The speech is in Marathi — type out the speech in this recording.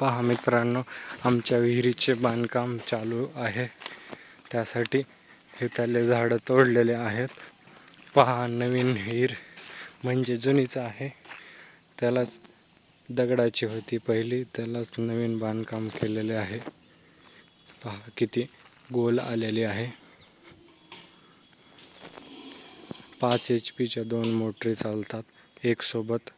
पहा मित्रांनो आमच्या विहिरीचे बांधकाम चालू आहे. त्यासाठी हे त्याले झाडं तोडलेले आहेत. पहा नवीन विहीर म्हणजे जुनीच आहे. त्यालाच दगडाची होती पहिली त्यालाच नवीन बांधकाम केलेले आहे. पहा किती गोल आलेली आहे. पाच एच पीच्या दोन मोटरी चालतात एक सोबत.